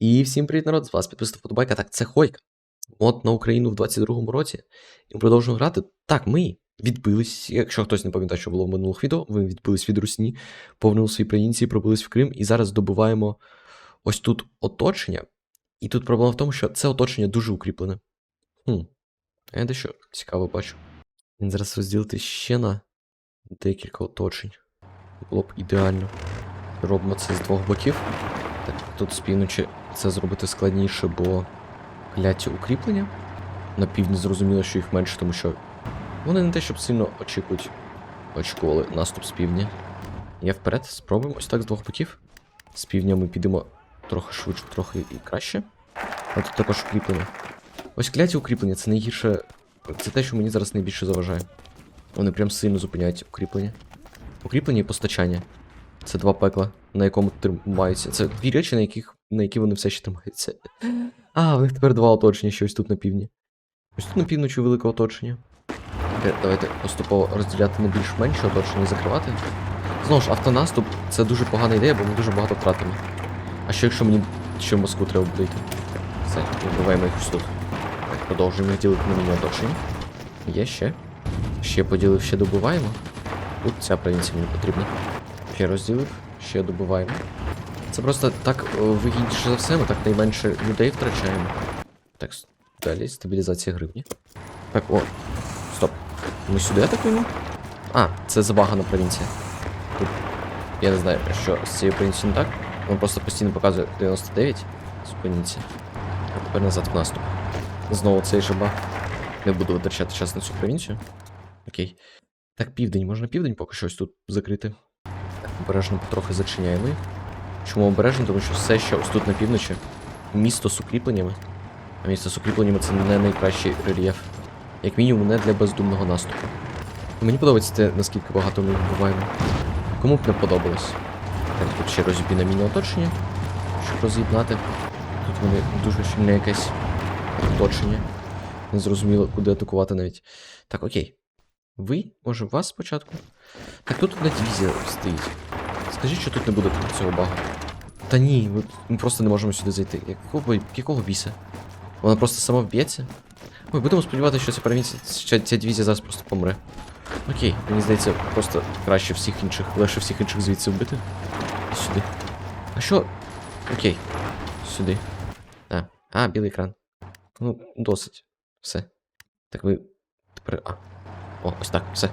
І всім привіт, народ! З вас підписав Фотобайка. Так, це Хойка. Мод на Україну в 22-му році. І ми продовжуємо грати. Так, ми відбились. Якщо хтось не пам'ятає, що було в минулих відео, ви відбились від Русні, повернули свої провінції, пробились в Крим, і зараз добуваємо ось тут оточення. І тут проблема в тому, що це оточення дуже укріплене. Хм. Я дещо цікаво бачу. Він зараз розділити ще на декілька оточень. Було б ідеально. Робимо це з двох боків. Так, тут з півночі це зробити складніше, бо кляті укріплення. На півдні зрозуміло, що їх менше, тому що вони не те, щоб сильно очікують, очікували наступ з півдня. Я вперед, спробуємо ось так з двох боків. З півдня ми підемо трохи швидше, трохи і краще. А тут також укріплення. Ось кляті укріплення це найгірше. Це те, що мені зараз найбільше заважає. Вони прям сильно зупиняють укріплення. Укріплення і постачання. Це два пекла, на якому тримаються. Це дві речі, на яких на які вони все ще тримаються. А, в них тепер два оточення, що ось тут на півдні. Ось тут на півночі велике оточення. Тепер давайте поступово розділяти на більш-менше оточення і закривати. Знову ж, автонаступ це дуже погана ідея, бо ми дуже багато втратимо. А що якщо мені ще в Москву треба буде йти? Все, вибиваємо їх тут. Продовжуємо їх ділити на міні оточення. Є ще. Ще поділив, ще добуваємо. Тут ця провінція мені потрібна. Ще розділив, ще добуваємо. Це просто так е, вигідніше за все, ми так найменше людей втрачаємо. Так, далі стабілізація гривні. Так, о. Стоп. Ми сюди атакуємо? А, це забагана провінція. Тут я не знаю, що з цією провінцією не так. Він просто постійно показує 99. Зупиніться. А тепер назад в наступ. Знову цей же баг. Не буду витрачати час на цю провінцію. Окей. Так, південь, можна південь поки щось тут закрити. Обережно потрохи зачиняємо. Чому обережно? Тому що все, що ось тут на півночі, місто з укріпленнями. А місто з укріпленнями це не найкращий рельєф. Як мінімум, не для бездумного наступу. Мені подобається те, наскільки багато ми вбиваємо. Кому б не подобалось. Так, тут ще розіб'є міні оточення, щоб роз'єднати. Тут вони дуже щільне якесь оточення. Незрозуміло, куди атакувати навіть. Так, окей. Ви, може, вас спочатку? Так тут одна дивізія стоїть. Скажіть, що тут не буде цього багу. Та ні, ми, ми просто не можемо сюди зайти. Якого, якого біса? Вона просто сама вб'ється? Ой, будемо сподіватися, що ця провінція, ця дивізія зараз просто помре. Окей, мені здається, просто краще всіх інших, легше всіх інших звідси вбити. Сюди. А що? Окей. Сюди. А, а, білий екран. Ну, досить. Все. Так ви. Тепер. А. О, ось так, все.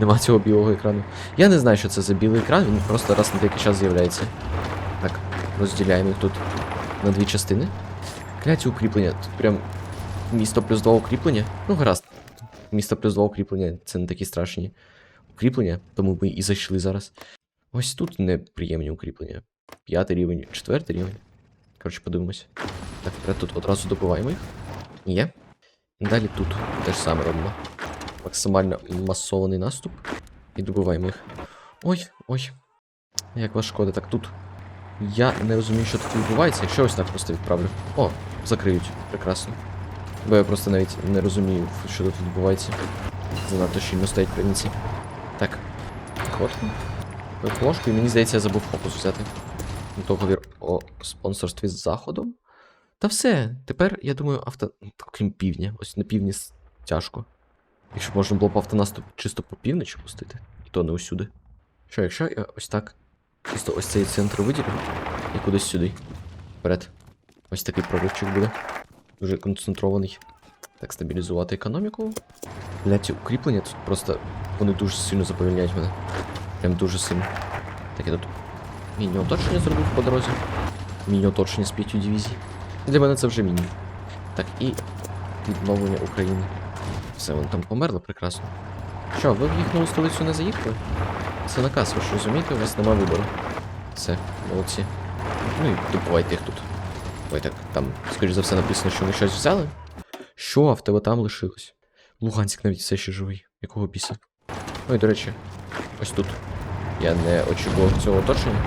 Нема цього білого екрану. Я не знаю, що це за білий екран, він просто раз на деякий час з'являється. Так, розділяємо їх тут на дві частини. Кляті укріплення. Тут прям місто плюс два укріплення. Ну, гаразд. Місто плюс два укріплення це не такі страшні укріплення, тому ми і зайшли зараз. Ось тут неприємні укріплення. П'ятий рівень, четвертий рівень. Коротше, подивимось. Так, вперед тут одразу добиваємо їх. Є. Далі тут те ж саме робимо. Максимально масований наступ. І добиваємо їх. Ой, ой. Як вас шкода, так тут. Я не розумію, що тут відбувається, якщо ось так просто відправлю. О, закриють. Прекрасно. Бо я просто навіть не розумію, що тут відбувається. Занадто щільно стоять провінції. Так. Ходку. Ложку, і мені здається, я забув фокус взяти. Договір о спонсорстві з заходом. Та все, тепер, я думаю, авто. Крім півдня. Ось на півдні тяжко. Якщо можна було б автонаступ чисто по півночі пустити, і то не усюди. Що, якщо я ось так. Чисто ось цей центр виділю і кудись сюди. Вперед. Ось такий проривчик буде. Дуже концентрований. Так, стабілізувати економіку. Блять, укріплення тут просто. Вони дуже сильно заповільняють мене. Прям дуже сильно. Так, я тут міні-оточення зробив по дорозі. Міні-оточення з п'ятью дивізій. Для мене це вже міні. Так, і відновлення України. Все, вони там померли прекрасно. Що, ви в їхню столицю не заїхали? Це наказ, ви ж розумієте, у вас нема вибору. Все, молодці. Ну і добувайте їх тут. Ой, так, там, скоріш за все, написано, що вони щось взяли. Що, а в тебе там лишилось? Луганськ навіть все ще живий. Якого біса? Ой, до речі, ось тут. Я не очікував цього оточення.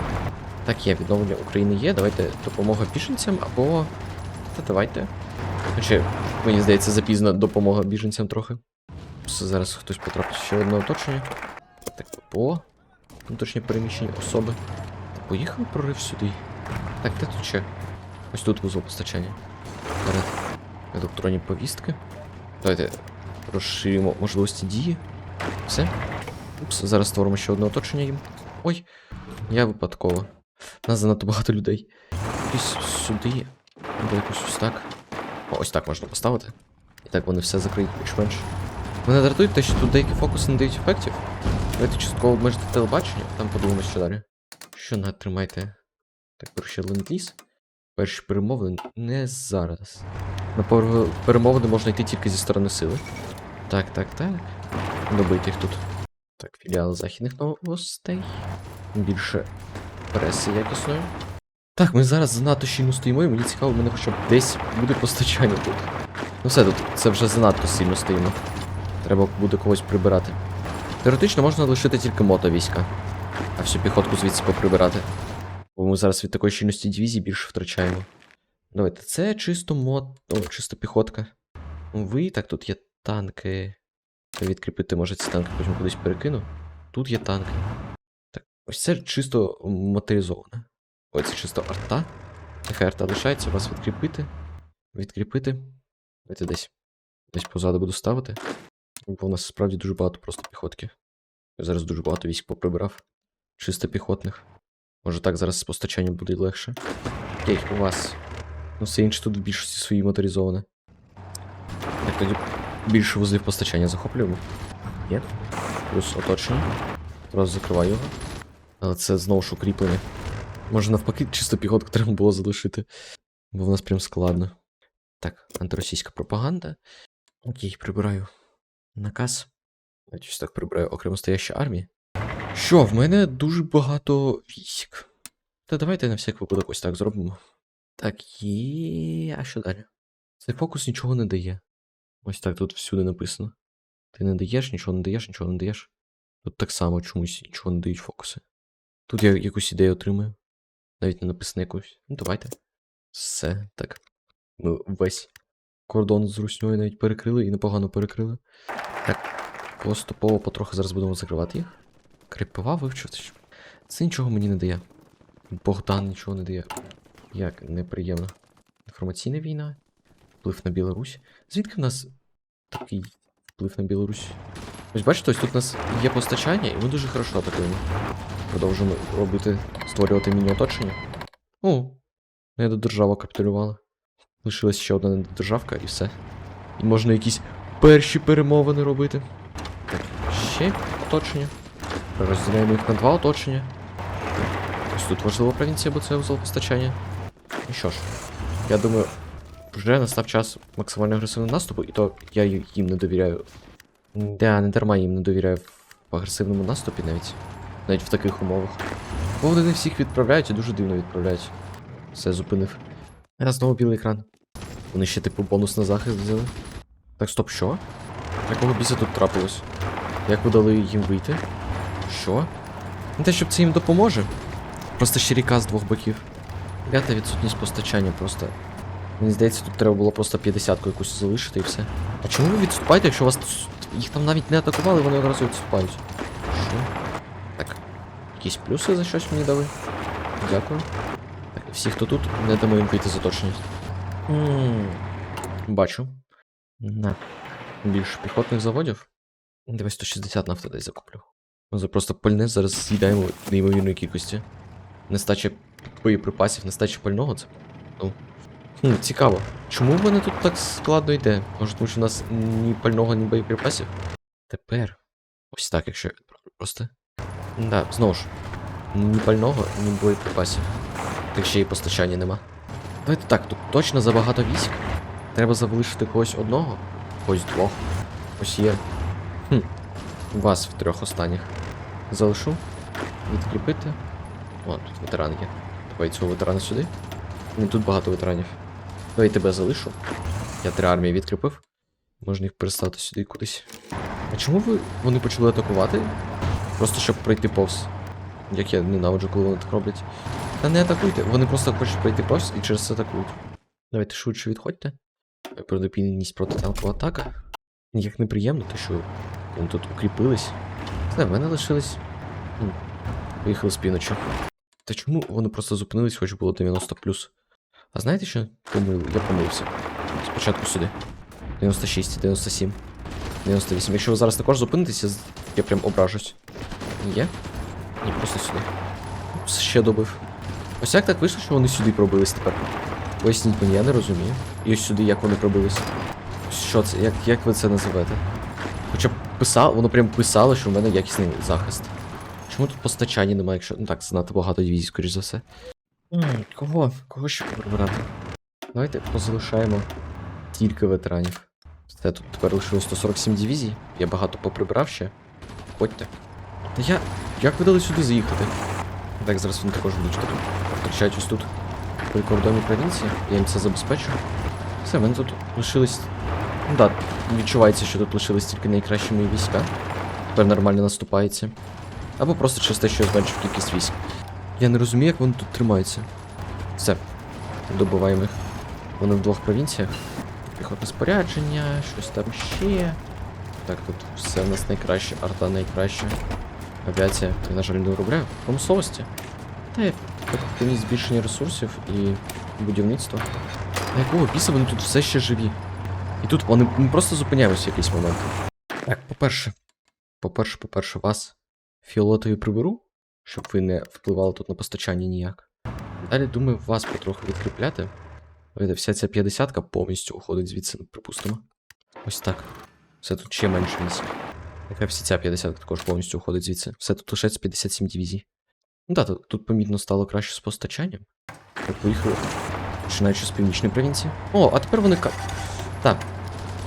Так, є, відновлення України є. Давайте допомога біженцям або. Та давайте. Хоча, мені здається, запізна допомога біженцям трохи. Зараз хтось потрапить ще одне оточення. Так, ППО. Внутрішнє переміщення особи. Поїхав прорив сюди. Так, де тут ще? Ось тут вузол постачання. Вперед. Електронні повістки. Давайте розширимо можливості дії. Все. Упс, зараз створимо ще одне оточення їм. Ой, я випадково. Нас занадто багато людей. Якось сюди. Або якось ось так. Ось так можна поставити. І так вони все закриють більш-менш. Мене дратує те, що тут деякі фокуси не дають ефектів. Давайте частково обмежити телебачення, там подивимося що далі. Що натримайте. Так, беру ще ленд-ліз. Перші перемовини не зараз. На пер- перемовини можна йти тільки зі сторони сили. Так, так, так. Добити їх тут. Так, філіал західних новостей. Більше преси якісної. Так, ми зараз занадто щільно стоїмо, і мені цікаво, мене хоча б десь буде постачання тут. Ну все тут, це вже занадто сильно стоїмо. Треба буде когось прибирати. Теоретично можна лишити тільки мотовійська, а всю піхотку звідси поприбирати. Бо ми зараз від такої щільності дивізії більше втрачаємо. Давайте, це чисто мод. О, чисто піхотка. Ви, так, тут є танки. Відкріпити, може, ці танки потім кудись перекину. Тут є танки. Так, ось це чисто моторизоване. Ось це чисто арта. Нехай арта лишається, вас відкріпити. Відкріпити. Давайте десь. Десь позаду буду ставити. Бо в нас справді дуже багато просто піхотки. Я зараз дуже багато військ поприбирав. Чисто піхотних. Може так зараз з постачанням буде легше. Окей, у вас. Ну все інше тут в більшості свої моторизоване. Так тоді більше вузлів постачання захоплюємо. Є. Плюс оточення. Одразу закриваю його. Але це знову ж укріплення. Може навпаки, чисто піхотку треба було залишити. Бо в нас прям складно. Так, антиросійська пропаганда. Окей, прибираю наказ. Давайте ось так прибираю окремо стояща армія. Що, в мене дуже багато військ. Та давайте на всяк випадок ось так зробимо. Так, є. А що далі? Цей фокус нічого не дає. Ось так тут всюди написано. Ти не даєш, нічого не даєш, нічого не даєш. Тут так само чомусь нічого не дають фокуси. Тут я якусь ідею отримую. Навіть не написано якусь. Ну, давайте. Все, так. Ми весь кордон з русньою навіть перекрили і непогано перекрили. Так, поступово потрохи зараз будемо закривати їх. Кріпова вивчити. Це нічого мені не дає. Богдан нічого не дає. Як неприємно. Інформаційна війна. Вплив на Білорусь. Звідки в нас такий вплив на Білорусь? Ось бачите, ось тут у нас є постачання, і ми дуже хорошо атакуємо. Продовжуємо робити, створювати міні-оточення. О, недодержава капітулювала. Лишилась ще одна недодержавка і все. І можна якісь перші перемовини робити. Ще оточення. Розділяємо їх на два оточення. Ось тут важлива провінція, бо це узол постачання. І що ж, я думаю, вже настав час максимально агресивного наступу, і то я їм не довіряю. Да, не дарма їм не довіряю в агресивному наступі навіть. Навіть в таких умовах. Бо вони не всіх відправляють і дуже дивно відправляють. Все, зупинив. А, знову білий екран. Вони ще типу бонус на захист взяли. Так, стоп, що? Якого біса тут трапилось? Як ви дали їм вийти? Що? Не те, щоб це їм допоможе. Просто ще з двох боків. П'ята відсутність постачання просто. Мені здається, тут треба було просто 50-ку якусь залишити і все. А чому ви відступаєте, якщо вас їх там навіть не атакували, вони одразу відступають? Що? Якісь плюси за щось мені дали? Дякую. Так, всі, хто тут, не дамо їм вийти з оточення. М, Бачу. На. Більше піхотних заводів. Давай 160 нафти десь закуплю. Ми просто пальне зараз з'їдаємо неймовірної кількості. Нестача боєприпасів, нестача пального це. Ну. Хм, цікаво. Чому в мене тут так складно йде? Може, тому що у нас ні пального, ні боєприпасів? Тепер. Ось так, якщо я відправлю просто. Да, знову ж. Ні пального, ні боєприпасів. Так ще й постачання нема. Давайте так, тут точно забагато військ. Треба залишити когось одного, когось двох. Ось є. Хм. Вас в трьох останніх. Залишу. Відкріпити. О, тут ветеран є. Давай цього ветерана сюди. Не тут багато ветеранів. Давай тебе залишу. Я три армії відкріпив. Можна їх перестати сюди кудись. А чому ви вони почали атакувати? Просто щоб пройти повз. Як я ненавиджу, коли вони так роблять. Та не атакуйте, вони просто хочуть пройти повз і через це атакують. Давайте швидше відходьте. Продопільність протитанкова атака. Як неприємно, те, що вони тут укріпились. Знаю, в мене лишились. Поїхали з піночі. Та чому вони просто зупинились, хоч було 90 плюс? А знаєте що? Помилу, я помилився. Спочатку сюди. 96, 97, 98. Якщо ви зараз також зупинитеся, я прям ображусь. Є? Ні, просто сюди. Упс, ще добив. Ось як так вийшло, що вони сюди пробились тепер? Поясніть мені, я не розумію. І ось сюди, як вони пробились. Що це? Як, як ви це називаєте? Хоча б писало, воно прям писало, що в мене якісний захист. Чому тут постачання немає, якщо. Ну так, знати багато дивізій, скоріш за все. Кого? Кого ще прибирати? Давайте позалишаємо тільки ветеранів. Все, тут тепер лишилось 147 дивізій. Я багато поприбрав ще. Ходьте. Та я. Як ви дали сюди заїхати? Так, зараз вони також будуть тут. Кричать ось тут. При кордоні провінції. Я їм це забезпечу. Все, в мене тут лишилось. Ну так, відчувається, що тут лишились тільки найкращі мої війська. Тепер нормально наступається. Або просто через те, що я зменшив кількість військ. Я не розумію, як вони тут тримаються. Все. Добиваємо їх. Вони в двох провінціях. Піхотне спорядження, щось там ще. Так, тут все в нас найкраще, арта найкраще. Авіація, я, на жаль, не виробляю. Промисловості. Та ефективність збільшення ресурсів і будівництво. На якого біса вони тут все ще живі? І тут вони ми просто зупиняємося в якийсь момент. Так, по-перше, по-перше, по-перше, вас фіолетові приберу, щоб ви не впливали тут на постачання ніяк. Далі, думаю, вас потроху відкріпляти. Вся ця 50-ка повністю уходить звідси, припустимо. Ось так. Все тут ще менше військ. Яка вся ця 50 також повністю уходить звідси. Все тут лишається 57 дивізій. Ну так, тут, помітно стало краще з постачанням. Так, поїхали. Починаючи з північної провінції. О, а тепер вони ка. Так.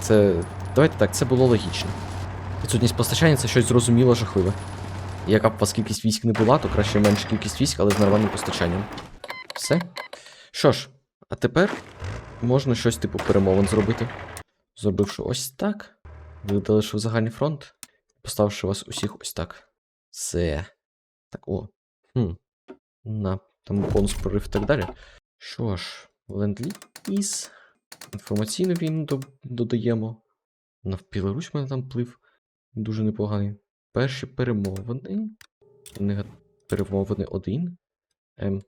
Це. Давайте так, це було логічно. Відсутність постачання це щось зрозуміло жахливе. Яка б у вас кількість військ не була, то краще менша кількість військ, але з нормальним постачанням. Все. Що ж, а тепер можна щось типу перемовин зробити. Зробивши ось так. Видаливши в загальний фронт. Поставивши вас усіх ось так. Все. Так, о. Хм. На. Там бонус прорив і так далі. Що ж, ленд-ліз. Інформаційну війну до- додаємо. На Білорусь мене там плив. Дуже непоганий. Перші перемовини. Перемовини один. Ем.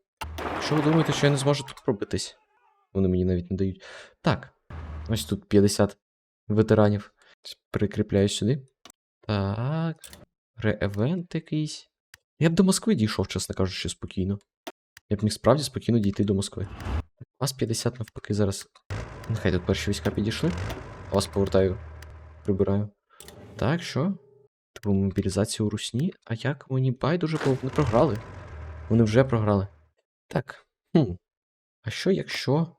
Що ви думаєте, що я не зможу тут пробитись? Вони мені навіть не дають. Так. Ось тут 50 ветеранів. Прикріпляю сюди. Так. Реевент якийсь. Я б до Москви дійшов, чесно кажучи, спокійно. Я б міг справді спокійно дійти до Москви. У Вас 50 навпаки зараз. Нехай тут перші війська підійшли. А Вас повертаю. Прибираю. Так, що? Типу мобілізація у Русні? А як мені байдуже, бо вони програли? Вони вже програли. Так. Хм. А що якщо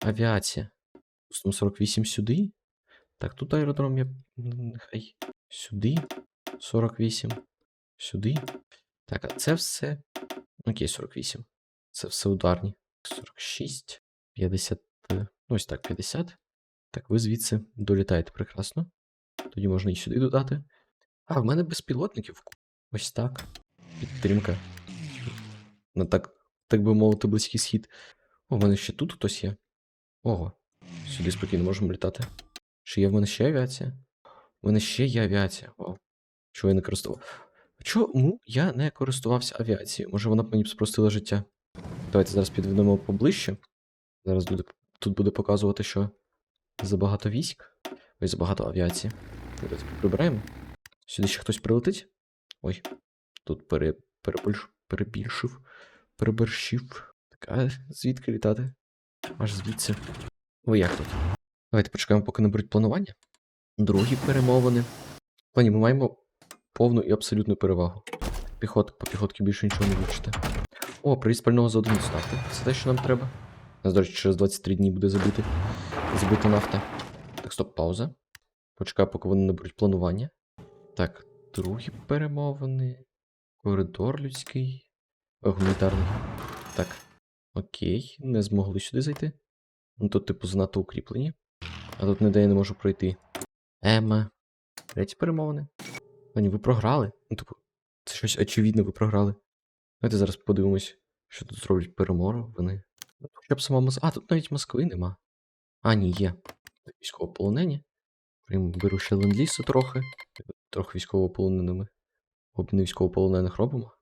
авіація? Пустимо 48 сюди. Так, тут аеродром я. Нехай. Сюди. 48. Сюди. Так, а це все. Окей, 48. Це все ударні. 46. 50. е, Ну, ось так, 50. Так, ви звідси долітаєте прекрасно. Тоді можна і сюди додати. А, в мене безпілотників. Ось так. Підтримка. На так, так би мовити, близький схід. О, в мене ще тут хтось є. Ого. Сюди спокійно можемо літати. Чи є в мене ще авіація? У мене ще є авіація. Вау. Чого я не користував? Чому я не користувався авіацією? Може вона б мені б спростила життя? Давайте зараз підведемо поближче. Зараз буде, тут буде показувати, що забагато військ. Ой, забагато авіації. Давайте прибираємо. Сюди ще хтось прилетить. Ой, тут пере, перебільш, перебільшив. Переборщив. Так, а звідки літати? Аж звідси. Ви як тут? Давайте почекаємо, поки наберуть планування. Другі перемовини. Пані, ми маємо повну і абсолютну перевагу. Піхот, по піхотки більше нічого не вивчите. О, приїзд пального за одиницю нафти. Це те, що нам треба. До речі, через 23 дні буде забити. Забита нафта. Так, стоп, пауза. Почекаю, поки вони наберуть планування. Так, другі перемовини. Коридор людський. Гуманітарний. Так. Окей, не змогли сюди зайти. Ну тут, типу, занадто укріплені. А тут ніде я не можу пройти. Ема. Треті перемовини. Пані, ви програли. Ну, типу, це щось очевидно, ви програли. Давайте зараз подивимось, що тут зроблять перемору. Вони. Ну, Хоча б сама Мос... А, тут навіть Москви нема. А, ні, є. Військовополонені. Прям беру ще ленд-лісу трохи. Трохи військовополоненими. Обмін військовополонених робимо.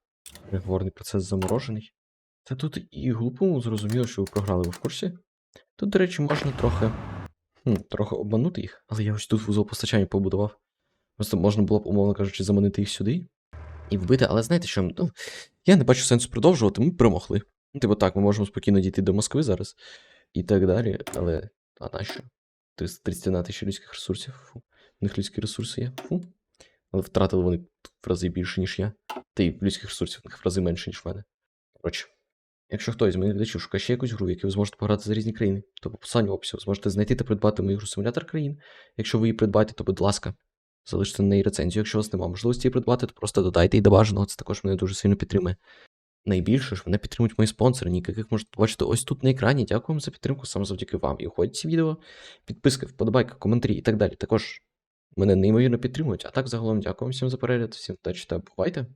Переговорний процес заморожений. Та тут і глупому зрозуміло, що ви програли ви в курсі. Тут, до речі, можна трохи. Хм, трохи обманути їх, але я ось тут вузол постачання побудував. Просто можна було б, умовно кажучи, заманити їх сюди і вбити, але знаєте що? Ну, я не бачу сенсу продовжувати, ми перемогли. Ну, типу так, ми можемо спокійно дійти до Москви зараз і так далі, але а нащо? 331 тисяча людських ресурсів. Фу. У них людські ресурси є. Фу. Але втратили вони в рази більше, ніж я. Та й людських ресурсів у них в рази менше, ніж в мене. Коротше, якщо хтось з моїх глядачів шукає ще якусь гру, яку ви зможете пограти за різні країни, то по посиланню в описі ви зможете знайти та придбати мою гру симулятор країн. Якщо ви її придбаєте, то будь ласка, залиште на неї рецензію. Якщо у вас немає можливості її придбати, то просто додайте її до бажаного. Це також мене дуже сильно підтримує. Найбільше ж мене підтримують мої спонсори, яких можете побачити ось тут на екрані. Дякую вам за підтримку, саме завдяки вам. І уходять ці відео, підписки, вподобайка, коментарі і так далі. Також мене неймовірно підтримують. А так загалом дякую всім за перегляд, всім вдачі та бувайте!